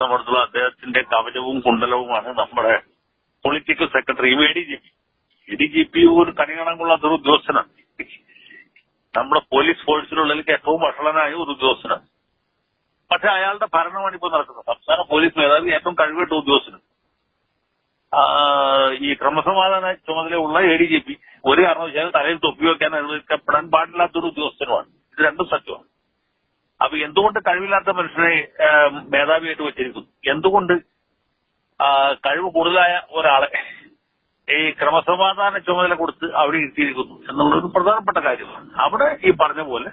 സംബന്ധിച്ചുള്ള അദ്ദേഹത്തിന്റെ കവചവും കുണ്ടലവുമാണ് നമ്മുടെ political secretary A D G P A D G P ഒരു കണികണം ഒരു ഉദ്യോഗസ്ഥനാണ് നമ്മുടെ പോലീസ് ഫോഴ്സിനുള്ളിൽ ഏറ്റവും വഷളനായ ഒരു ഉദ്യോഗസ്ഥനാണ്. പക്ഷെ അയാളുടെ ഭരണമാണ് ഇപ്പോൾ നടക്കുന്നത്. സംസ്ഥാന പോലീസ് മേധാവി ഏറ്റവും കഴിവിട്ട ഉദ്യോഗസ്ഥനും ഈ ക്രമസമാധാന ചുമതലയുള്ള എ ഡി ജി പി ഒരു കാരണവശാലും തലയിൽ തൊപ്പി വെക്കാൻ അനുവദിക്കപ്പെടാൻ പാടില്ലാത്തൊരു ഉദ്യോഗസ്ഥനുമാണ്. ഇത് രണ്ടും സത്യമാണ്. അപ്പൊ എന്തുകൊണ്ട് കഴിവില്ലാത്ത മനുഷ്യനെ മേധാവിയായിട്ട് വെച്ചിരിക്കുന്നു? എന്തുകൊണ്ട് കഴിവ് കൂടുതലായ ഒരാളെ ഈ ക്രമസമാധാന ചുമതല കൊടുത്ത് അവിടെ ഇരുത്തിയിരിക്കുന്നു എന്നുള്ളൊരു പ്രധാനപ്പെട്ട കാര്യമാണ്. അവിടെ ഈ പറഞ്ഞ പോലെ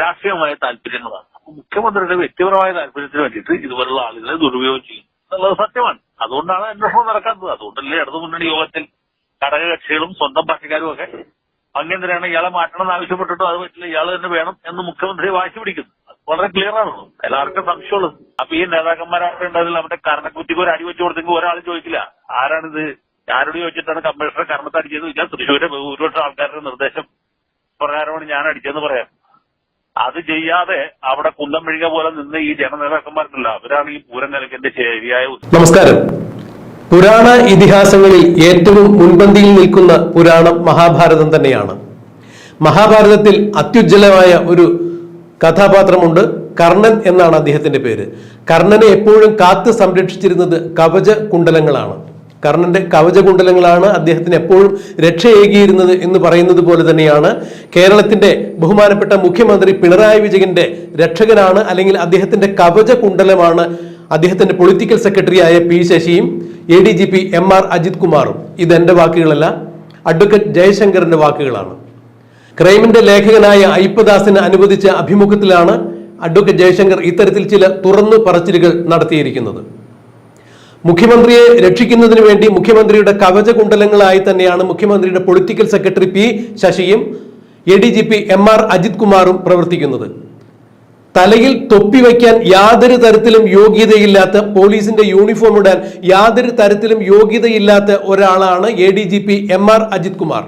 രാഷ്ട്രീയമായ താല്പര്യങ്ങളാണ്. മുഖ്യമന്ത്രിയുടെ വ്യക്തിപരമായ താല്പര്യത്തിന് വേണ്ടിയിട്ട് ഇതുപോലുള്ള ആളുകളെ ദുരുപയോഗം ചെയ്യും എന്നുള്ളത് സത്യമാണ്. അതുകൊണ്ടാണ് അന്വേഷണം നടക്കാത്തത് അതുകൊണ്ടല്ലേ ഇടതു മുന്നണി യോഗത്തിൽ ഘടകകക്ഷികളും സ്വന്തം പാർട്ടിക്കാരും ഒക്കെ അങ്ങനെയാണ് ഇയാളെ മാറ്റണം എന്ന് ആവശ്യപ്പെട്ടിട്ടും അത് പറ്റില്ല ഇയാൾ തന്നെ വേണം എന്ന് മുഖ്യമന്ത്രി വാശി പിടിക്കുന്നു. വളരെ ക്ലിയർ ആണല്ലോ എല്ലാവർക്കും സംശയമുള്ളത് അപ്പൊ ഈ നേതാക്കന്മാരൊക്കെ ഉണ്ടതിൽ അവരുടെ കർണക്കുറ്റിക്ക് ഒരു അടി വെച്ച് കൊടുത്തെങ്കിൽ ഒരാൾ ചോദിക്കില്ല. ആരാണിത്? ആരോട് ചോദിച്ചിട്ടാണ് കമ്മീഷണർ കർണത്ത് അടിച്ചതെന്ന് ഇല്ല തൃശ്ശൂരെ ഭൂരിപക്ഷം ആൾക്കാരുടെ നിർദ്ദേശം പ്രകാരമാണ് ഞാൻ അടിച്ചതെന്ന് പറയാം. അത് ചെയ്യാതെ അവിടെ കുന്തം മെഴുക പോലെ നിന്ന് ഈ ജനനേതാക്കന്മാരുണ്ടല്ലോ അവരാണ് ഈ പൂരം കലക്കിന്റെ ശരിയായ നമസ്കാരം. പുരാണ ഇതിഹാസങ്ങളിൽ ഏറ്റവും മുൻപന്തിയിൽ നിൽക്കുന്ന പുരാണം മഹാഭാരതം തന്നെയാണ്. മഹാഭാരതത്തിൽ അത്യുജ്വലമായ ഒരു കഥാപാത്രമുണ്ട് കർണൻ എന്നാണ് അദ്ദേഹത്തിന്റെ പേര്. കർണനെ എപ്പോഴും കാത്ത് സംരക്ഷിച്ചിരുന്നത് കവച കുണ്ടലങ്ങളാണ്. കർണന്റെ കവച കുണ്ടലങ്ങളാണ് അദ്ദേഹത്തിന് എപ്പോഴും രക്ഷയേകിയിരുന്നത് എന്ന് പറയുന്നത് പോലെ തന്നെയാണ് കേരളത്തിന്റെ ബഹുമാനപ്പെട്ട മുഖ്യമന്ത്രി പിണറായി വിജയന്റെ രക്ഷകനാണ് അല്ലെങ്കിൽ അദ്ദേഹത്തിന്റെ കവച കുണ്ടലമാണ് അദ്ദേഹത്തിന്റെ പൊളിറ്റിക്കൽ സെക്രട്ടറിയായ P ശശിയും A D G P M R Ajith കുമാറും. ഇതെന്റെ വാക്കുകളല്ല അഡ്വക്കേറ്റ് ജയശങ്കറിന്റെ വാക്കുകളാണ്. ക്രൈമിന്റെ ലേഖകനായ അയ്യപ്പദാസിന് അനുവദിച്ച അഭിമുഖത്തിലാണ് അഡ്വക്കേറ്റ് ജയശങ്കർ ഇത്തരത്തിൽ ചില തുറന്നു പറച്ചിലുകൾ നടത്തിയിരിക്കുന്നത്. മുഖ്യമന്ത്രിയെ രക്ഷിക്കുന്നതിന് വേണ്ടി മുഖ്യമന്ത്രിയുടെ കവച കുണ്ടലങ്ങളായി തന്നെയാണ് മുഖ്യമന്ത്രിയുടെ political secretary P ശശിയും A D G P M R Ajith കുമാറും പ്രവർത്തിക്കുന്നത്. തലയിൽ തൊപ്പി വയ്ക്കാൻ യാതൊരു തരത്തിലും യോഗ്യതയില്ലാത്ത പോലീസിന്റെ യൂണിഫോം ഇടാൻ യാതൊരു തരത്തിലും യോഗ്യതയില്ലാത്ത ഒരാളാണ് A D G P M R Ajith Kumar.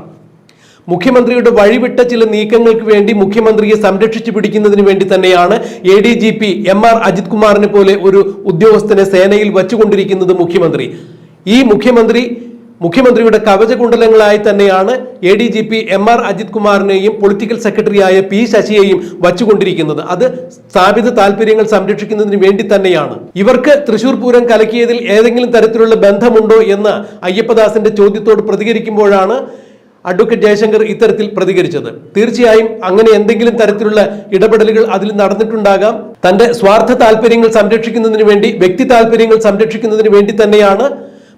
മുഖ്യമന്ത്രിയുടെ വഴിവിട്ട ചില നീക്കങ്ങൾക്ക് വേണ്ടി മുഖ്യമന്ത്രിയെ സംരക്ഷിച്ചു പിടിക്കുന്നതിന് വേണ്ടി തന്നെയാണ് A D G P M R Ajith കുമാറിനെ പോലെ ഒരു ഉദ്യോഗസ്ഥനെ സേനയിൽ വച്ചുകൊണ്ടിരിക്കുന്നത് മുഖ്യമന്ത്രി. ഈ മുഖ്യമന്ത്രി മുഖ്യമന്ത്രിയുടെ കവചകുണ്ടലങ്ങളായി തന്നെയാണ് A D G P M R Ajith കുമാറിനെയും political സെക്രട്ടറിയായ പി ശശിയെയും വച്ചുകൊണ്ടിരിക്കുന്നത്. അത് സ്ഥാപിത താല്പര്യങ്ങൾ സംരക്ഷിക്കുന്നതിന് വേണ്ടി തന്നെയാണ്. ഇവർക്ക് തൃശൂർ പൂരം കലക്കിയതിൽ ഏതെങ്കിലും തരത്തിലുള്ള ബന്ധമുണ്ടോ എന്ന് അയ്യപ്പദാസിന്റെ ചോദ്യത്തോട് പ്രതികരിക്കുമ്പോഴാണ് അഡ്വക്കേറ്റ് ജയശങ്കർ ഇത്തരത്തിൽ പ്രതികരിച്ചത്. തീർച്ചയായും അങ്ങനെ എന്തെങ്കിലും തരത്തിലുള്ള ഇടപെടലുകൾ അതിൽ നടന്നിട്ടുണ്ടാകാം. തന്റെ സ്വാർത്ഥ താല്പര്യങ്ങൾ സംരക്ഷിക്കുന്നതിന് വേണ്ടി വ്യക്തി താല്പര്യങ്ങൾ സംരക്ഷിക്കുന്നതിന് വേണ്ടി തന്നെയാണ്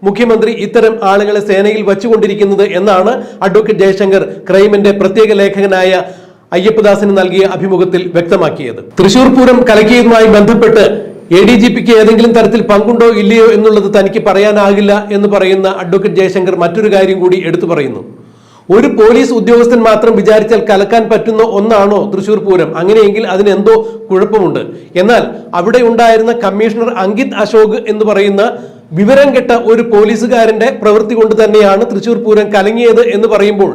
മുഖ്യമന്ത്രി ഇത്തരം ആളുകളെ സേനയിൽ വച്ചുകൊണ്ടിരിക്കുന്നത് എന്നാണ് അഡ്വക്കേറ്റ് ജയശങ്കർ ക്രൈമിന്റെ പ്രത്യേക ലേഖകനായ അയ്യപ്പദാസിന് നൽകിയ അഭിമുഖത്തിൽ വ്യക്തമാക്കിയത്. തൃശൂർ പൂരം കലക്കിയതുമായി ബന്ധപ്പെട്ട് എ ഡി ജി പിക്ക് ഏതെങ്കിലും തരത്തിൽ പങ്കുണ്ടോ ഇല്ലയോ എന്നുള്ളത് തനിക്ക് പറയാനാകില്ല എന്ന് പറയുന്ന അഡ്വക്കേറ്റ് ജയശങ്കർ മറ്റൊരു കാര്യം കൂടി എടുത്തു പറയുന്നു. ഒരു പോലീസ് ഉദ്യോഗസ്ഥൻ മാത്രം വിചാരിച്ചാൽ കലക്കാൻ പറ്റുന്ന ഒന്നാണോ തൃശൂർ പൂരം? അങ്ങനെയെങ്കിൽ അതിനെന്തോ കുഴപ്പമുണ്ട്. എന്നാൽ അവിടെ ഉണ്ടായിരുന്ന കമ്മീഷണർ അങ്കിത് അശോക് എന്ന് പറയുന്ന വിവരം കെട്ട ഒരു പോലീസുകാരന്റെ പ്രവൃത്തി കൊണ്ട് തന്നെയാണ് തൃശൂർ പൂരം കലങ്ങിയത് എന്ന് പറയുമ്പോൾ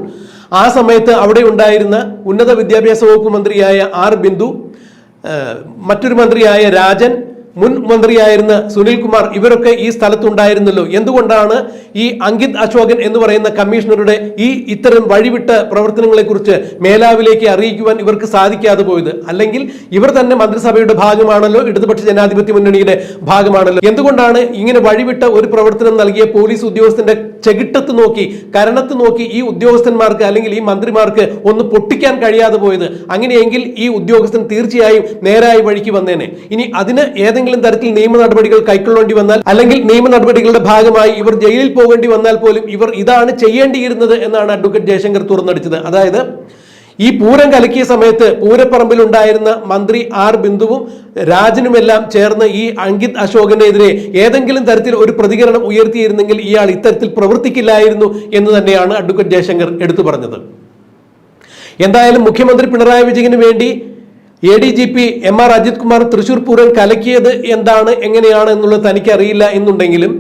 ആ സമയത്ത് അവിടെ ഉണ്ടായിരുന്ന ഉന്നത വിദ്യാഭ്യാസ വകുപ്പ് മന്ത്രിയായ ആർ ബിന്ദു മറ്റൊരു മന്ത്രിയായ രാജൻ മുൻ മന്ത്രിയായിരുന്ന സുനിൽ കുമാർ ഇവരൊക്കെ ഈ സ്ഥലത്തുണ്ടായിരുന്നല്ലോ. എന്തുകൊണ്ടാണ് ഈ അങ്കിത് അശോകൻ എന്ന് പറയുന്ന കമ്മീഷണറുടെ ഈ ഇത്തരം വഴിവിട്ട പ്രവർത്തനങ്ങളെ കുറിച്ച് മേലാവിലേക്ക് അറിയിക്കുവാൻ ഇവർക്ക് സാധിക്കാതെ പോയത്? അല്ലെങ്കിൽ ഇവർ തന്നെ മന്ത്രിസഭയുടെ ഭാഗമാണല്ലോ ഇടതുപക്ഷ ജനാധിപത്യ മുന്നണിയുടെ ഭാഗമാണല്ലോ. എന്തുകൊണ്ടാണ് ഇങ്ങനെ വഴിവിട്ട ഒരു പ്രവർത്തനം നൽകിയ പോലീസ് ഉദ്യോഗസ്ഥന്റെ ചെകിട്ടത്ത് നോക്കി കരണത്ത് നോക്കി ഈ ഉദ്യോഗസ്ഥന്മാർക്ക് അല്ലെങ്കിൽ ഈ മന്ത്രിമാർക്ക് ഒന്ന് പൊട്ടിക്കാൻ കഴിയാതെ പോയത്. അങ്ങനെയെങ്കിൽ ഈ ഉദ്യോഗസ്ഥൻ തീർച്ചയായും നേരായ വഴിക്ക് വന്നേനെ. ഇനി അതിന് ഏതെങ്കിലും തരത്തിൽ നിയമ നടപടികൾ കൈക്കൊള്ളേണ്ടി വന്നാൽ അല്ലെങ്കിൽ നിയമ നടപടികളുടെ ഭാഗമായി ഇവർ ജയിലിൽ പോകേണ്ടി വന്നാൽ പോലും ഇവർ ഇതാണ് ചെയ്യേണ്ടിയിരുന്നത് എന്നാണ് അഡ്വക്കേറ്റ് ജയശങ്കർ തുറന്നടിച്ചത്. അതായത് ഈ പൂരം കലക്കിയ സമയത്ത് പൂരപ്പറമ്പിൽ ഉണ്ടായിരുന്ന മന്ത്രി ആർ ബിന്ദുവും രാജനുമെല്ലാം ചേർന്ന് ഈ അങ്കിത് അശോകനെതിരെ ഏതെങ്കിലും തരത്തിൽ ഒരു പ്രതികരണം ഉയർത്തിയിരുന്നെങ്കിൽ ഇയാൾ ഇത്തരത്തിൽ പ്രവർത്തിക്കില്ലായിരുന്നു എന്ന് തന്നെയാണ് അഡ്വക്കേറ്റ് ജയശങ്കർ എടുത്തു പറഞ്ഞത്. എന്തായാലും മുഖ്യമന്ത്രി പിണറായി വിജയന് വേണ്ടി A D G P M R Ajith Kumar Thrissur Pooram കലക്കിയത് എന്താണ് എങ്ങനെയാണ് എന്നുള്ളത് തനിക്കറിയില്ല എന്നുണ്ടെങ്കിലും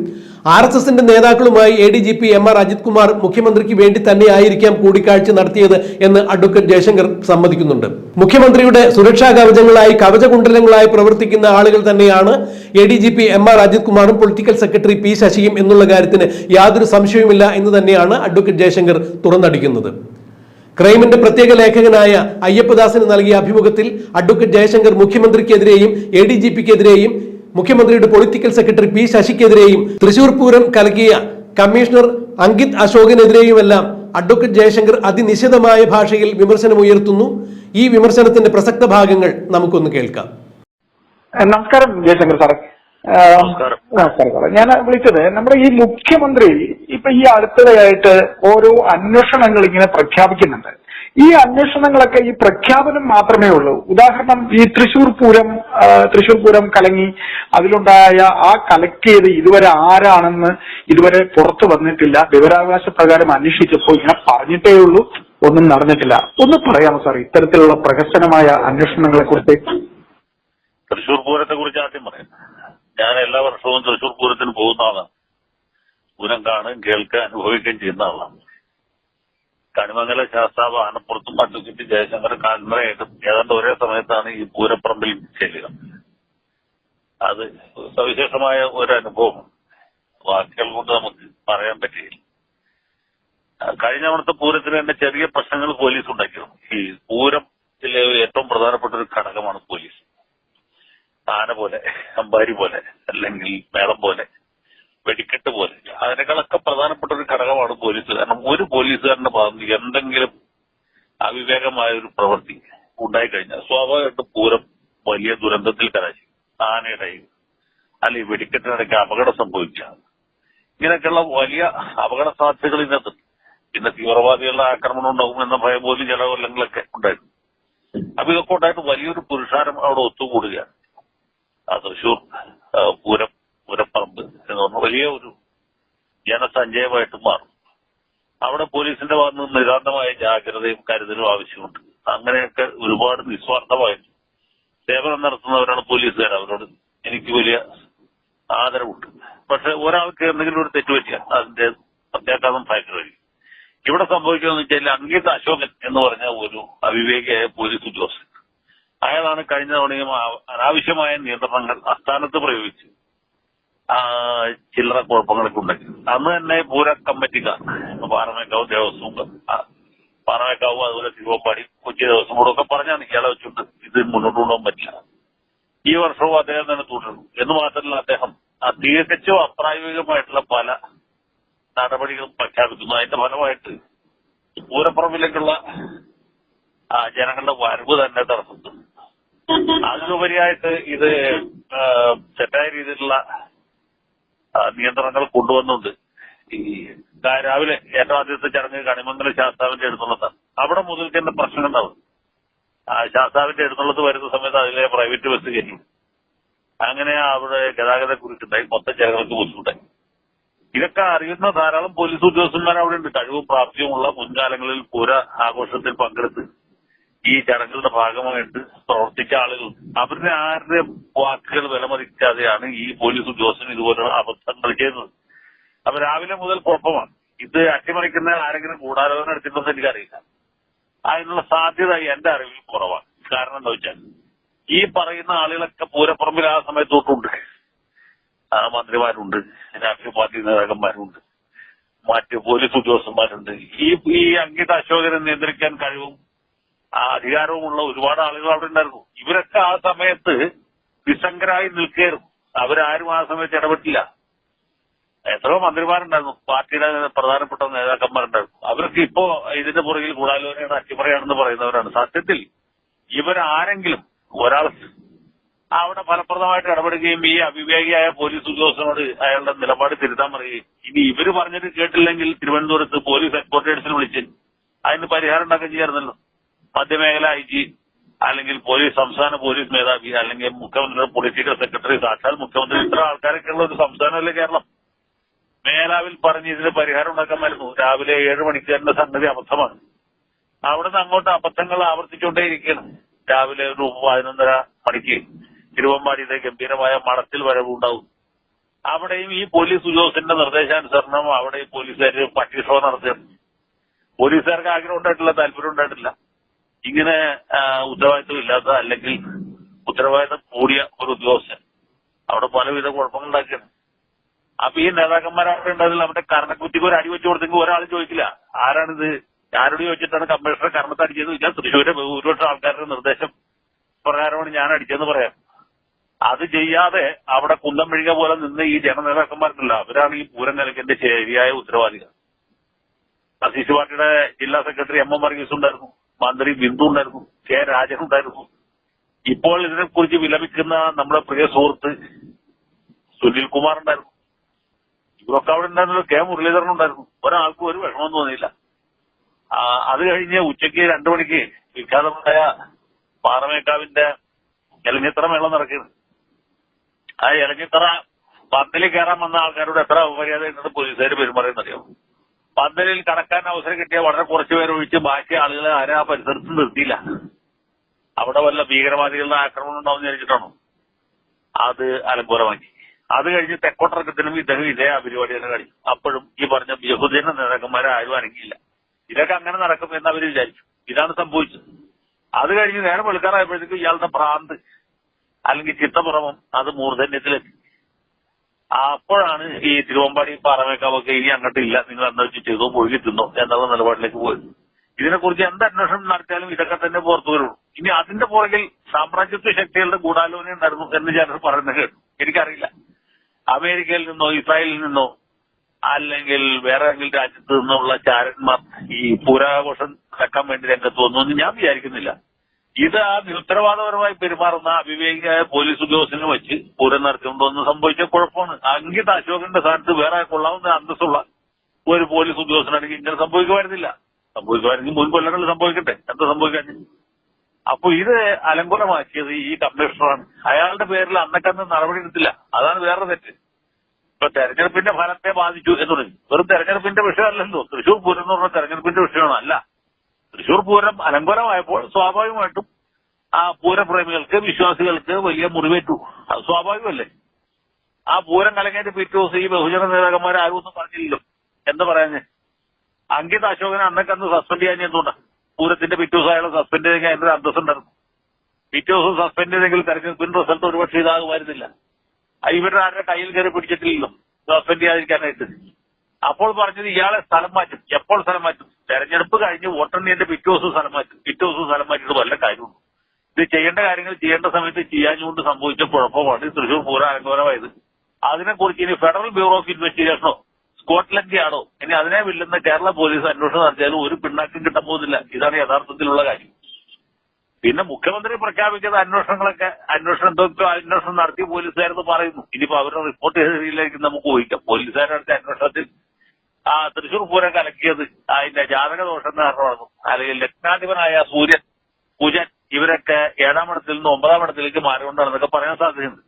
ആർ എസ് എസിന്റെ നേതാക്കളുമായി A D G P M R Ajith Kumar മുഖ്യമന്ത്രിക്ക് വേണ്ടി തന്നെയായിരിക്കാം കൂടിക്കാഴ്ച നടത്തിയത് എന്ന് അഡ്വക്കേറ്റ് ജയശങ്കർ സമ്മതിക്കുന്നുണ്ട്. മുഖ്യമന്ത്രിയുടെ സുരക്ഷാ കവചങ്ങളായി കവചകുണ്ടലങ്ങളായി പ്രവർത്തിക്കുന്ന ആളുകൾ തന്നെയാണ് A D G P M R Ajith കുമാറും പൊളിറ്റിക്കൽ സെക്രട്ടറി പി ശശിയും എന്നുള്ള കാര്യത്തിന് യാതൊരു സംശയവുമില്ല എന്ന് തന്നെയാണ് അഡ്വക്കേറ്റ് ജയശങ്കർ തുറന്നടിക്കുന്നത്. ക്രൈമിന്റെ പ്രത്യേക ലേഖകനായ അയ്യപ്പദാസിന് നൽകിയ അഭിമുഖത്തിൽ അഡ്വക്കേറ്റ് ജയശങ്കർ മുഖ്യമന്ത്രിക്കെതിരെയും എ ഡി ജി പിക്കെതിരെയും മുഖ്യമന്ത്രിയുടെ പൊളിറ്റിക്കൽ സെക്രട്ടറി പി ശശിക്കെതിരെയും തൃശൂർ പൂരം കലക്കിയ കമ്മീഷണർ അങ്കിത് അശോകനെതിരെയുമെല്ലാം അഡ്വക്കേറ്റ് ജയശങ്കർ അതിനിശിതമായ ഭാഷയിൽ വിമർശനം ഉയർത്തുന്നു. ഈ വിമർശനത്തിന്റെ പ്രസക്ത ഭാഗങ്ങൾ നമുക്കൊന്ന് കേൾക്കാം. നമസ്കാരം ജയശങ്കർ സാറേ. നമസ്കാരം സാറേ. ഞാൻ വിളിച്ചത് നമ്മുടെ ഈ മുഖ്യമന്ത്രി ഇപ്പൊ ഈ അടുത്തിടെയായിട്ട് ഓരോ അന്വേഷണങ്ങൾ ഇങ്ങനെ പ്രഖ്യാപിക്കുന്നുണ്ട്. ഈ അന്വേഷണങ്ങളൊക്കെ ഈ പ്രഖ്യാപനം മാത്രമേ ഉള്ളൂ. ഉദാഹരണം ഈ തൃശൂർ പൂരം തൃശൂർ പൂരം കലങ്ങി അതിലുണ്ടായ ആ കലക്ട് ഇതുവരെ ആരാണെന്ന് ഇതുവരെ പുറത്തു വന്നിട്ടില്ല. വിവരാവകാശ പ്രകാരം അന്വേഷിച്ചപ്പോൾ ഇങ്ങനെ പറഞ്ഞിട്ടേ ഉള്ളൂ. ഒന്നും നടന്നിട്ടില്ല. ഒന്ന് പറയാമോ സാർ? ഇത്തരത്തിലുള്ള പ്രഹസനമായ അന്വേഷണങ്ങളെ കുറിച്ച്. തൃശൂർ പൂരത്തെ കുറിച്ച് ആദ്യം പറയാം. ഞാൻ എല്ലാ വർഷവും തൃശൂർ പൂരത്തിന് പോകുന്ന ആളാണ്. പൂരം കാണുകയും കേൾക്കാൻ അനുഭവിക്കുകയും ചെയ്യുന്ന ആളാണ്. കണിമംഗല ശാസ്താവ് ആനപ്പുറത്തും അഡ്വക്കേറ്റ് ജയശങ്കർ കാൽമറയായിട്ടും ഏതാണ്ട് ഒരേ സമയത്താണ് ഈ പൂരപ്പറമ്പിൽ ചെല്ലുക. അത് സവിശേഷമായ ഒരു അനുഭവം വാക്കുകൾ കൊണ്ട് നമുക്ക് പറയാൻ പറ്റിയില്ല. കഴിഞ്ഞ തവണത്തെ പൂരത്തിന് തന്നെ ചെറിയ പ്രശ്നങ്ങൾ പോലീസ് ഉണ്ടാക്കിയിരുന്നു. ഈ പൂരത്തിലെ ഏറ്റവും പ്രധാനപ്പെട്ട ഒരു ഘടകമാണ് പോലീസ്. ആന പോലെ അമ്പാരി പോലെ അല്ലെങ്കിൽ മേളം പോലെ. വെടിക്കെട്ട് പോലെ. അതിനേക്കാളൊക്കെ പ്രധാനപ്പെട്ട ഒരു ഘടകമാണ് പോലീസ്. കാരണം ഒരു പോലീസുകാരന്റെ ഭാഗത്ത് എന്തെങ്കിലും അവിവേകമായ ഒരു പ്രവൃത്തി ഉണ്ടായിക്കഴിഞ്ഞാൽ സ്വാഭാവികമായിട്ടും പൂരം വലിയ ദുരന്തത്തിൽ കരാശി ആനയുടെയും അല്ലെങ്കിൽ വെടിക്കെട്ടിനിടയ്ക്ക് അപകടം സംഭവിക്കുക ഇങ്ങനെയൊക്കെയുള്ള വലിയ അപകട സാധ്യതകൾ ഇതിനകത്തുണ്ട് പിന്നെ തീവ്രവാദികളുടെ ആക്രമണം ഉണ്ടാകും എന്ന ഭയം പോലും ചില കൊല്ലങ്ങളൊക്കെ ഉണ്ടായിരുന്നു. അപ്പൊ ഇതൊക്കെ ഉണ്ടായിട്ട് വലിയൊരു പുരുഷാരം അവിടെ ഒത്തുകൂടുകയാണ്. ആ തൃശൂർ പൂരം പൂരപ്പറമ്പ് എന്ന് പറഞ്ഞ വലിയ ഒരു ജനസഞ്ചയമായിട്ട് മാറും. അവിടെ പോലീസിന്റെ ഭാഗത്ത് നിന്ന് നിതാന്തമായ ജാഗ്രതയും കരുതലും ആവശ്യമുണ്ട്. അങ്ങനെയൊക്കെ ഒരുപാട് നിസ്വാർത്ഥമായിട്ട് സേവനം നടത്തുന്നവരാണ് പോലീസുകാർ. അവരോട് എനിക്ക് വലിയ ആദരവുണ്ട്. പക്ഷെ ഒരാൾക്ക് എന്തെങ്കിലും ഒരു തെറ്റ് പറ്റിയാൽ അതിന്റെ പ്രത്യാഘാതം ഭയങ്കര വരും. ഇവിടെ സംഭവിക്കുന്നതെന്ന് വെച്ചാൽ അങ്കിത് അശോകൻ എന്ന് പറഞ്ഞ ഒരു അവിവേകിയായ പോലീസ് ഉദ്യോഗസ്ഥൻ. അയാളാണ് കഴിഞ്ഞ തവണയും അനാവശ്യമായ നിയന്ത്രണങ്ങൾ അസ്ഥാനത്ത് പ്രയോഗിച്ച് ആ, ചില്ലറ കുഴപ്പങ്ങളൊക്കെ ഉണ്ടാക്കി അന്ന് തന്നെ പൂര കമ്മിറ്റിക്കാർ പാറമേക്കാവ് ദേവസ്വം പാറമേക്കാവ് അതുപോലെ തിരുവപ്പാടി കൊച്ചി ദേവസ്വം ബോർഡും ഒക്കെ പറഞ്ഞാണ് ഇയാളെ വെച്ചിട്ട് ഇത് മുന്നോട്ട് കൊണ്ടുപോകാൻ പറ്റില്ല. ഈ വർഷവും അദ്ദേഹം തന്നെ തുടരുന്നു. എന്ന് മാത്രമല്ല അദ്ദേഹം തികച്ചും അപ്രായോഗികമായിട്ടുള്ള പല നടപടികളും പ്രഖ്യാപിക്കുന്നു. അതിന്റെ ഫലമായിട്ട് പൂരപ്പുറമ്പിലേക്കുള്ള ജനങ്ങളുടെ വരവ് തന്നെ തടസ്സത്തുന്നു അതിനുപരിയായിട്ട് ഇത് തെറ്റായ രീതിയിലുള്ള നിയന്ത്രണങ്ങൾ കൊണ്ടുവന്നുണ്ട്. ഈ രാവിലെ ഏറ്റവും ആദ്യത്തെ ചടങ്ങ് കണിമംഗല ശാസ്താവിന്റെ എഴുന്നള്ളത്താണ്. അവിടെ മുതൽ തന്നെ പ്രശ്നം ഉണ്ടാവും ശാസ്താവിന്റെ എഴുന്നള്ളത്ത് വരുന്ന സമയത്ത് അതിലെ പ്രൈവറ്റ് ബസ് കയറ്റി. അങ്ങനെ അവിടെ ഗതാഗത കുറിച്ചുണ്ടായി. മൊത്തം ജനങ്ങൾക്ക് ബുദ്ധിമുട്ടായി. ഇതൊക്കെ അറിയുന്ന ധാരാളം പോലീസ് ഉദ്യോഗസ്ഥന്മാർ അവിടെ ഉണ്ട്. കഴിവും പ്രാപ്തിയുമുള്ള മുൻകാലങ്ങളിൽ പൂര ആഘോഷത്തിൽ പങ്കെടുത്ത് ഈ ചടങ്ങുകളുടെ ഭാഗമായിട്ട് പ്രവർത്തിച്ച ആളുകൾ. അവരുടെ ആരുടെ വാക്കുകൾ വിലമതിക്കാതെയാണ് ഈ പോലീസ് ഉദ്യോഗസ്ഥൻ ഇതുപോലുള്ള അബദ്ധങ്ങൾ ചെയ്യുന്നത്? അപ്പൊ രാവിലെ മുതൽ കുഴപ്പമാണ്. ഇത് അട്ടിമറിക്കുന്ന ആരെങ്കിലും ഗൂഢാലോചന എടുത്തിട്ടുണ്ടെന്ന് എനിക്കറിയില്ല. അതിനുള്ള സാധ്യത എന്റെ അറിവിൽ കുറവാണ്. കാരണം എന്താ വെച്ചാൽ ഈ പറയുന്ന ആളുകളൊക്കെ പൂരപ്പുറമ്പിൽ ആ സമയത്ത് തൊട്ടുണ്ട് ആ മന്ത്രിമാരുണ്ട് രാഷ്ട്രീയ പാർട്ടി നേതാക്കന്മാരുണ്ട് മറ്റ് പോലീസ് ഉദ്യോഗസ്ഥന്മാരുണ്ട്. ഈ ഈ അങ്കിത അശോകനെ നിയന്ത്രിക്കാൻ കഴിവും അധികാരവുമുള്ള ഒരുപാട് ആളുകൾ അവിടെ ഉണ്ടായിരുന്നു. ഇവരൊക്കെ ആ സമയത്ത് വിസംഗരായി നിൽക്കുകയായിരുന്നു. അവരാരും ആ സമയത്ത് ഇടപെട്ടില്ല. എത്രയോ മന്ത്രിമാരുണ്ടായിരുന്നു. പാർട്ടിയുടെ പ്രധാനപ്പെട്ട നേതാക്കന്മാരുണ്ടായിരുന്നു. അവർക്ക് ഇപ്പോ ഇതിന്റെ പുറകിൽ ഗൂഢാലോചനയാണ് അട്ടിമറിയാണെന്ന് പറയുന്നവരാണ്. സത്യത്തിൽ ഇവരാരെങ്കിലും ഒരാൾ അവിടെ ഫലപ്രദമായിട്ട് ഇടപെടുകയും ഈ അവിവേകിയായ പോലീസ് ഉദ്യോഗസ്ഥനോട് അയാളുടെ നിലപാട് തിരുത്താൻ പറയുകയും ഇനി ഇവർ പറഞ്ഞിട്ട് കേട്ടില്ലെങ്കിൽ തിരുവനന്തപുരത്ത് പോലീസ് ഹെഡ്ക്വാർട്ടേഴ്സിന് വിളിച്ച് അതിന് പരിഹാരം ഉണ്ടാക്കുകയും ചെയ്യാറുണ്ടല്ലോ. മധ്യമേഖല ഐ ജി അല്ലെങ്കിൽ പോലീസ് സംസ്ഥാന പോലീസ് മേധാവി അല്ലെങ്കിൽ മുഖ്യമന്ത്രിയുടെ പൊളിറ്റിക്കൽ സെക്രട്ടറി സാക്ഷാൽ മുഖ്യമന്ത്രി ഇത്ര ആൾക്കാരൊക്കെ ഉള്ള ഒരു സംസ്ഥാനമല്ലേ കേരളം? മേലാവിൽ പറഞ്ഞ് ഇതിന് പരിഹാരം ഉണ്ടാക്കാമായിരുന്നു. രാവിലെ ഏഴ് മണിക്ക് തന്നെ സംഗതി അബദ്ധമാണ്. അവിടുന്ന് അങ്ങോട്ട് അബദ്ധങ്ങൾ ആവർത്തിച്ചുകൊണ്ടേയിരിക്കുകയാണ് രാവിലെ ഒരു പതിനൊന്നര മണിക്ക് തിരുവമ്പാടിയുടെ ഗംഭീരമായ മടത്തിൽ വരവുണ്ടാവും അവിടെയും ഈ പോലീസ് ഉദ്യോഗസ്ഥന്റെ നിർദ്ദേശാനുസരണം അവിടെ പോലീസുകാർ പട്ടി ഷോ നടത്തുകയാണ്. പോലീസുകാർക്ക് ആഗ്രഹം ഉണ്ടായിട്ടില്ല താല്പര്യം ഉണ്ടായിട്ടില്ല. ഇങ്ങനെ ഉത്തരവാദിത്വം ഇല്ലാത്ത അല്ലെങ്കിൽ ഉത്തരവാദിത്വം കൂടിയ ഒരു ഉദ്യോഗസ്ഥൻ അവിടെ പലവിധ കുഴപ്പങ്ങൾ ഉണ്ടാക്കുകയാണ് അപ്പൊ ഈ നേതാക്കന്മാരവിടെ അവരുടെ അവന്റെ കർണക്കുറ്റിക്ക് ഒരു അടി വെച്ചു കൊടുത്തെങ്കിൽ ഒരാൾ ചോദിക്കില്ല ആരാണിത്? ആരോട് ചോദിച്ചിട്ടാണ് കമ്മീഷണർ കർമ്മത്തെ അടിച്ചത് ഞാൻ തൃശ്ശൂരെ ഭൂരിപക്ഷം ആൾക്കാരുടെ നിർദ്ദേശം പ്രകാരമാണ് ഞാൻ അടിച്ചതെന്ന് പറയാം. അത് ചെയ്യാതെ അവിടെ കുന്തം മെഴുക പോലെ നിന്ന് ഈ ജനനേതാക്കന്മാർക്കില്ല അവരാണ് ഈ പൂരം നിലയ്ക്കിന്റെ ശരിയായ ഉത്തരവാദികൾ. അസീസ് പാർട്ടിയുടെ ജില്ലാ സെക്രട്ടറി എം എം വർഗീസ് ഉണ്ടായിരുന്നു. മന്ത്രി ബിന്ദു ഉണ്ടായിരുന്നു കെ രാജൻ ഉണ്ടായിരുന്നു. ഇപ്പോൾ ഇതിനെക്കുറിച്ച് വിലപിക്കുന്ന നമ്മുടെ പ്രിയ സുഹൃത്ത് സുനിൽ കുമാർ ഉണ്ടായിരുന്നു. ഇവരൊക്കെ അവിടെ ഉണ്ടായിരുന്നല്ലോ കെ മുരളീധരൻ ഉണ്ടായിരുന്നു. ഒരാൾക്കും ഒരു വിഷമം തോന്നിയില്ല. അത് കഴിഞ്ഞ് ഉച്ചയ്ക്ക് രണ്ടു മണിക്ക് വിഖ്യാതമായ പാറമേക്കാവിന്റെ ഇലഞ്ഞിത്തറ മേള നടക്കുന്നത് ആ ഇലഞ്ഞിത്തറ പന്തലിൽ കയറാൻ വന്ന ആൾക്കാരോട് എത്ര അപമര്യാദയായിട്ടാണ് പോലീസുകാർ പെരുമാറിയെന്നറിയാം പന്തലിൽ കടക്കാൻ അവസരം കിട്ടിയ വളരെ കുറച്ചു പേരെ ഒഴിച്ച് ബാക്കി ആളുകൾ ആരും ആ പരിസരത്ത് നിർത്തിയില്ല. അവിടെ വല്ല ഭീകരവാദികളുടെ ആക്രമണം ഉണ്ടാവും വിചാരിച്ചിട്ടാണോ? അത് അലങ്കോലമാക്കി. അത് കഴിഞ്ഞ് തെക്കോട്ടിറക്കത്തിനും ഇദ്ദേഹം ഇതേ ആ പരിപാടി തന്നെ കഴിച്ചു അപ്പോഴും ഈ പറഞ്ഞ ബഹുജന നേതാക്കന്മാരെ ആരും അനങ്ങിയില്ല. ഇതൊക്കെ അങ്ങനെ നടക്കും എന്ന് അവർ വിചാരിച്ചു. ഇതാണ് സംഭവിച്ചത്. അത് കഴിഞ്ഞ് നേരം വെളുക്കാറായപ്പോഴത്തേക്കും ഇയാളുടെ ഭ്രാന്ത് അല്ലെങ്കിൽ ചിത്തപുറമം അത് മൂർധന്യത്തിലെത്തി. അപ്പോഴാണ് ഈ തിരുവമ്പാടി പാറമേക്കാവൊക്കെ ഇനി അങ്ങോട്ടില്ല. നിങ്ങൾ എന്താ വെച്ച് ചെയ്തോ പോയി തിന്നോ എന്നുള്ള നിലപാടിലേക്ക് പോയത്. ഇതിനെക്കുറിച്ച് എന്ത് അന്വേഷണം നടത്തിയാലും ഇതൊക്കെ തന്നെ പുറത്തു വരുള്ളൂ. ഇനി അതിന്റെ പുറകിൽ സാമ്രാജ്യത്വ ശക്തികളുടെ ഗൂഢാലോചന ഉണ്ടായിരുന്നു എന്ന് ഞാൻ പറയുന്നത് കേട്ടു. എനിക്കറിയില്ല. അമേരിക്കയിൽ നിന്നോ ഇസ്രായേലിൽ നിന്നോ അല്ലെങ്കിൽ വേറെ ഏതെങ്കിലും രാജ്യത്ത് നിന്നുള്ള ചാരന്മാർ ഈ പൂരാഘോഷം കടക്കാൻ വേണ്ടി രംഗത്ത് വന്നു എന്ന് ഞാൻ വിചാരിക്കുന്നില്ല. ഇത് ആ നിരുത്തരവാദപരമായി പെരുമാറുന്ന അവിവേകിയായ പോലീസ് ഉദ്യോഗസ്ഥനെ വെച്ച് പൂരം നടത്തിക്കൊണ്ടുവന്ന് സംഭവിച്ച കുഴപ്പമാണ്. അങ്കിത അശോകന്റെ സ്ഥാനത്ത് വേറെ കൊള്ളാവുന്ന അന്തസ്സുള്ള ഒരു പോലീസ് ഉദ്യോഗസ്ഥനാണെങ്കിൽ ഇങ്ങനെ സംഭവിക്കുമായിരുന്നില്ല. സംഭവിക്കുമായിരുന്നെങ്കിൽ മുൻ കൊല്ലങ്ങളിൽ സംഭവിക്കട്ടെ. എന്താ സംഭവിക്കാൻ അപ്പൊ ഇത് അലങ്കോലമാക്കിയത് ഈ കമ്മീഷണറാണ്. അയാളുടെ പേരിൽ അന്നക്കന്ന് നടപടി എടുത്തില്ല. അതാണ് വേറെ തെറ്റ്. ഇപ്പൊ തെരഞ്ഞെടുപ്പിന്റെ ഫലത്തെ ബാധിച്ചു എന്ന് പറഞ്ഞു വെറും തെരഞ്ഞെടുപ്പിന്റെ വിഷയമല്ലല്ലോ. തൃശൂർ പൂരം എന്ന് പറഞ്ഞ തെരഞ്ഞെടുപ്പിന്റെ വിഷയമാണ്. അല്ല. തൃശൂർ പൂരം അലങ്കോലമായപ്പോൾ സ്വാഭാവികമായിട്ടും ആ പൂരപ്രേമികൾക്ക് വിശ്വാസികൾക്ക് വലിയ മുറിവേറ്റു. അത് സ്വാഭാവികമല്ലേ? ആ പൂരം കലങ്ങേറ്റ് പിറ്റേ ദിവസം ഈ ബഹുജന നേതാക്കന്മാർ ആരും പറഞ്ഞില്ലല്ലോ. എന്താ പറയാഞ്ഞ്? അങ്കിത് അശോകനെ അന്നൊക്കെ അന്ന് സസ്പെൻഡ് ചെയ്യാൻ എന്തുകൊണ്ടാ? പൂരത്തിന്റെ പിറ്റേ ദിവസം അയാൾ സസ്പെൻഡ് ചെയ്യാൻ അതിന്റെ അന്തസ് ഉണ്ടായിരുന്നു. പിറ്റേ ദിവസം സസ്പെൻഡ് ചെയ്തെങ്കിൽ തെരഞ്ഞെടുപ്പിന്റെ റിസൾട്ട് ഒരുപക്ഷെ ഇതാകുമായിരുന്നില്ല. ഇവരുടെ ആരുടെ കയ്യിൽ കയറി പിടിച്ചിട്ടില്ലല്ലോ. സസ്പെൻഡ് ചെയ്യാതിരിക്കാനായിട്ട്. അപ്പോൾ പറഞ്ഞത് ഇയാളെ സ്ഥലം മാറ്റും. എപ്പോൾ സ്ഥലം മാറ്റും? തെരഞ്ഞെടുപ്പ് കഴിഞ്ഞ് വോട്ടെണ്ണിന്റെ പിറ്റേ ദിവസം സ്ഥലം മാറ്റി പിറ്റേ ദിവസം സ്ഥലം മാറ്റിയിട്ട് വല്ല കാര്യമുണ്ട്? ഇത് ചെയ്യേണ്ട കാര്യങ്ങൾ ചെയ്യേണ്ട സമയത്ത് ചെയ്യാഞ്ഞുകൊണ്ട് സംഭവിച്ച കുഴപ്പമാണ് തൃശൂർ പൂരം അലങ്കോലമായത്. അതിനെക്കുറിച്ച് ഇനി ഫെഡറൽ ബ്യൂറോ ഓഫ് ഇൻവെസ്റ്റിഗേഷനോ സ്കോട്ട്ലൻഡ് ആണോ ഇനി അതിനെ വില്ലുന്ന കേരള പോലീസ് അന്വേഷണം നടത്തിയാലും ഒരു പിണ്ണാക്കും കിട്ടാൻ പോകുന്നില്ല. ഇതാണ് യഥാർത്ഥത്തിലുള്ള കാര്യം. പിന്നെ മുഖ്യമന്ത്രി പ്രഖ്യാപിക്കുന്ന അന്വേഷണങ്ങളൊക്കെ അന്വേഷണം എന്തൊക്കെ അന്വേഷണം നടത്തി പോലീസുകാരെന്ന് പറയുന്നു. ഇനിയിപ്പോ അവരുടെ റിപ്പോർട്ട് ചെയ്തിലേക്ക് നമുക്ക് ഊഹിക്കാം. പോലീസുകാരുടെ അടുത്ത അന്വേഷണത്തിൽ ആ തൃശൂർ പൂരം കലക്കിയത് അതിന്റെ ജാതക ദോഷം കാരണമാണ് അല്ലെങ്കിൽ ലഗ്നാധിപനായ സൂര്യൻ കുജൻ ഇവരൊക്കെ ഏഴാം ഇടത്തിൽ നിന്ന് ഒമ്പതാം ഇടത്തിലേക്ക് മാറിക്കൊണ്ടാണെന്നൊക്കെ പറയാൻ സാധ്യതയുണ്ട്.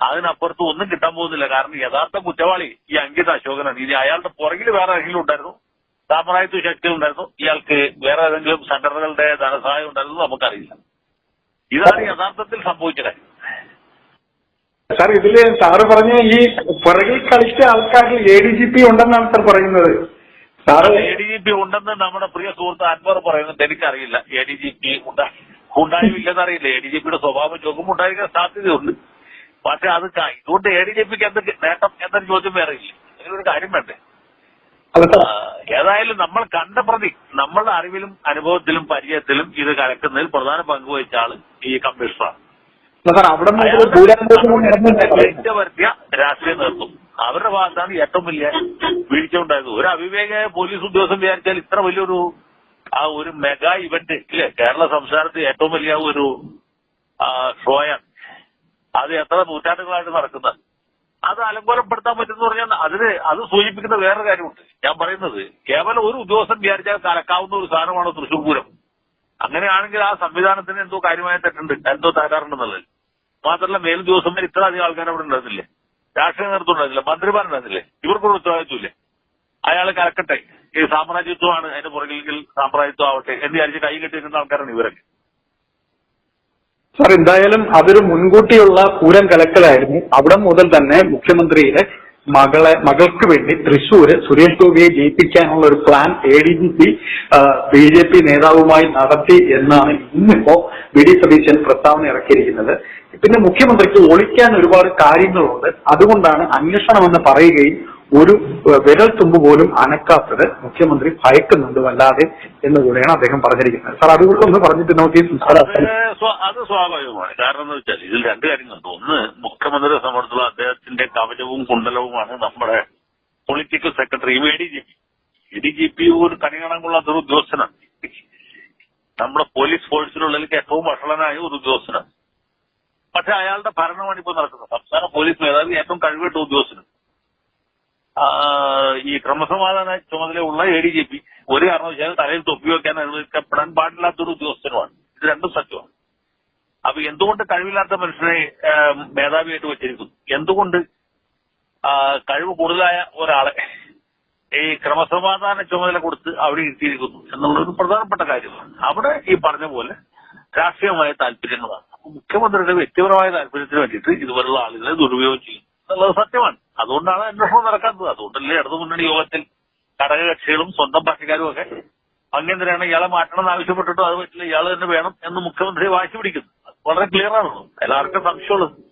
അതിനപ്പുറത്ത് ഒന്നും കിട്ടാൻ പോകുന്നില്ല. കാരണം യഥാർത്ഥ കുറ്റവാളി ഈ അങ്കിത അശോകനാണ്. ഇനി അയാളുടെ പുറകിൽ വേറെ ആരെങ്കിലും ഉണ്ടായിരുന്നു? സാമ്രാജ്യത്വ ശക്തി ഉണ്ടായിരുന്നു? ഇയാൾക്ക് വേറെ ഏതെങ്കിലും സംഘടനകളുടെ ധനസഹായം ഉണ്ടായിരുന്നു നമുക്കറിയില്ല. ഇതാണ് യഥാർത്ഥത്തിൽ സംഭവിച്ച കാര്യം. സാർ ഇതിൽ സാറ് പറഞ്ഞ ഈ പുറകിൽ കളിച്ച ആൾക്കാരിൽ എ ഡി ജി പി ഉണ്ടെന്നാണ് സാർ പറയുന്നത്. Sir A D G P ഉണ്ടെന്ന് നമ്മുടെ പ്രിയ സുഹൃത്ത് അൻവർ പറയുന്നത് എനിക്കറിയില്ല എ ഡി ജി പി ഉണ്ടായില്ലെന്നറിയില്ല. എ ഡി ജി പിയുടെ സ്വഭാവം ചോദ്യം ഉണ്ടായിരിക്കാൻ സാധ്യതയുണ്ട്. പക്ഷെ അത് ഇതുകൊണ്ട് എ ഡി ജി പിക്ക് എന്ത് നേട്ടം എന്നൊരു ചോദ്യം വേറെ ഇല്ല. അതിനൊരു കാര്യം വേണ്ടേ? ഏതായാലും നമ്മൾ കണ്ട പ്രതി നമ്മളുടെ അറിവിലും അനുഭവത്തിലും പരിചയത്തിലും ഇത് കലക്കുന്നതിൽ പ്രധാന പങ്ക് വഹിച്ച ആൾ ഈ കമ്മീഷണറാണ്. അവിടെ ഏറ്റവർത്തിയ രാഷ്ട്രീയ നേതൃത്വം അവരുടെ ഭാഗത്താണ് ഏറ്റവും വലിയ വീഴ്ച ഉണ്ടായത് ഒരു അവിവേക പോലീസ് ഉദ്യോഗസ്ഥൻ വിചാരിച്ചാൽ ഇത്ര വലിയൊരു ആ ഒരു മെഗാ ഇവന്റ് ഇല്ലേ? കേരള സംസ്ഥാനത്ത് ഏറ്റവും വലിയ ഒരു ഷോയാണ്. അത് എത്ര നൂറ്റാണ്ടുകളായിട്ട് നടക്കുന്നത്. അത് അലങ്കോലപ്പെടുത്താൻ പറ്റുമെന്ന് പറഞ്ഞാൽ അതിന് അത് സൂചിപ്പിക്കുന്ന വേറൊരു കാര്യമുണ്ട്. ഞാൻ പറയുന്നത് കേവലം ഒരു ഉദ്യോഗസ്ഥൻ വിചാരിച്ചാൽ കലക്കാവുന്ന ഒരു സാധനമാണ് തൃശൂർ പൂരം. അങ്ങനെയാണെങ്കിൽ ആ സംവിധാനത്തിന് എന്തോ കാര്യമായ തെറ്റുണ്ട്. എന്തോ തകരാറുണ്ടെന്നുള്ളത് മാത്രമല്ല മേൽ ദിവസം വരെ ഇത്ര അധികം ആൾക്കാർ അവിടെ ഉണ്ടായിരുന്നില്ലേ? രാഷ്ട്രീയ നേതൃത്വം ഉണ്ടായിരുന്നില്ല? മന്ത്രിമാരുണ്ടായിരുന്നില്ലേ ഇവർക്കൊരു ഉത്തരവാദിത്വമില്ലേ. അയാൾ കലക്കട്ടെ. ഈ സാമ്രാജ്യത്വമാണ് അതിന്റെ പുറകിൽ സാമ്രാജ്യത്വം ആവട്ടെ എന്ന് വിചാരിച്ച് കൈ കെട്ടി നിൽക്കുന്ന ആൾക്കാരാണ് ഇവരൊക്കെ. സാർ എന്തായാലും അതൊരു മുൻകൂട്ടിയുള്ള പൂരം കലക്കലായിരുന്നു. അവിടെ മുതൽ തന്നെ മുഖ്യമന്ത്രിയുടെ മകളെ മകൾക്ക് വേണ്ടി തൃശൂര് സുരേഷ് ഗോപിയെ ജയിപ്പിക്കാനുള്ള ഒരു plan A D G P B J P നേതാവുമായി നടത്തി എന്നാണ് ഇന്നിപ്പോ വി ഡി സതീശൻ പ്രസ്താവന ഇറക്കിയിരിക്കുന്നത്. പിന്നെ മുഖ്യമന്ത്രിക്ക് ഒളിക്കാൻ ഒരുപാട് കാര്യങ്ങളുണ്ട്. അതുകൊണ്ടാണ് അന്വേഷണം എന്ന് പറയുകയും ഒരു വിരൽ തുമ്പ് പോലും അനക്കാത്തത് മുഖ്യമന്ത്രി ഭയക്കുന്നുണ്ട് വല്ലാതെ എന്ന് കൂടെയാണ് അദ്ദേഹം പറഞ്ഞിരിക്കുന്നത്. സാർ അതുകൊണ്ട് ഒന്ന് പറഞ്ഞിട്ട് നമുക്ക് അത് സ്വാഭാവികമാണ്. കാരണം എന്ന് വെച്ചാൽ ഇതിൽ രണ്ട് കാര്യങ്ങളുണ്ട്. ഒന്ന് മുഖ്യമന്ത്രിയെ സംബന്ധിച്ചുള്ള അദ്ദേഹത്തിന്റെ കവചവും കുണ്ടലവുമാണ് നമ്മുടെ political secretary A D G P. A D G P ഒരു കണികണം കൊള്ളാത്ത ഒരു ഉദ്യോഗസ്ഥനാണ്. നമ്മുടെ പോലീസ് ഫോഴ്സിനുള്ളിൽ ഏറ്റവും വഷളനായ ഒരു ഉദ്യോഗസ്ഥനാണ്. പക്ഷെ അയാളുടെ ഭരണമാണ് ഇപ്പോൾ നടക്കുന്നത്. സംസ്ഥാന പോലീസ് മേധാവി ഏറ്റവും കഴിവിട്ട ഉദ്യോഗസ്ഥനാണ്. ആ, ഈ ക്രമസമാധാന ചുമതലയുള്ള എ ഡി ജി പി ഒരു കാരണവശാലും തലയിൽ തൊപ്പി വെക്കാൻ അനുവദിക്കപ്പെടാൻ പാടില്ലാത്തൊരു ഉദ്യോഗസ്ഥനുമാണ്. ഇത് രണ്ടും സത്യമാണ്. അപ്പൊ എന്തുകൊണ്ട് കഴിവില്ലാത്ത മനുഷ്യനെ മേധാവിയായിട്ട് വെച്ചിരിക്കുന്നു? എന്തുകൊണ്ട് കഴിവ് കൂടുതലായ ഒരാളെ ഈ ക്രമസമാധാന ചുമതല കൊടുത്ത് അവിടെ ഇരുത്തിയിരിക്കുന്നു എന്നുള്ളൊരു പ്രധാനപ്പെട്ട കാര്യമാണ്. അവിടെ ഈ പറഞ്ഞ പോലെ രാഷ്ട്രീയമായ താല്പര്യങ്ങളാണ്. മുഖ്യമന്ത്രിയുടെ വ്യക്തിപരമായ താല്പര്യത്തിന് വേണ്ടിയിട്ട് ഇതുപോലുള്ള ആളുകളെ ദുരുപയോഗം ചെയ്യും. എന്നുള്ളത് സത്യമാണ്. അതുകൊണ്ടാണ് അന്വേഷണം നടക്കാത്തത്. അതുകൊണ്ടല്ലേ ഇടതു മുന്നണി യോഗത്തിൽ ഘടകകക്ഷികളും സ്വന്തം പാർട്ടിക്കാരും ഒക്കെ അങ്ങനെയാണ് ഇയാളെ മാറ്റണം എന്ന് ആവശ്യപ്പെട്ടിട്ടും അത് പറ്റില്ല ഇയാൾ തന്നെ വേണം എന്ന് മുഖ്യമന്ത്രി വാശി പിടിക്കുന്നു. വളരെ ക്ലിയർ ആണല്ലോ എല്ലാവർക്കും സംശയമുള്ളത്.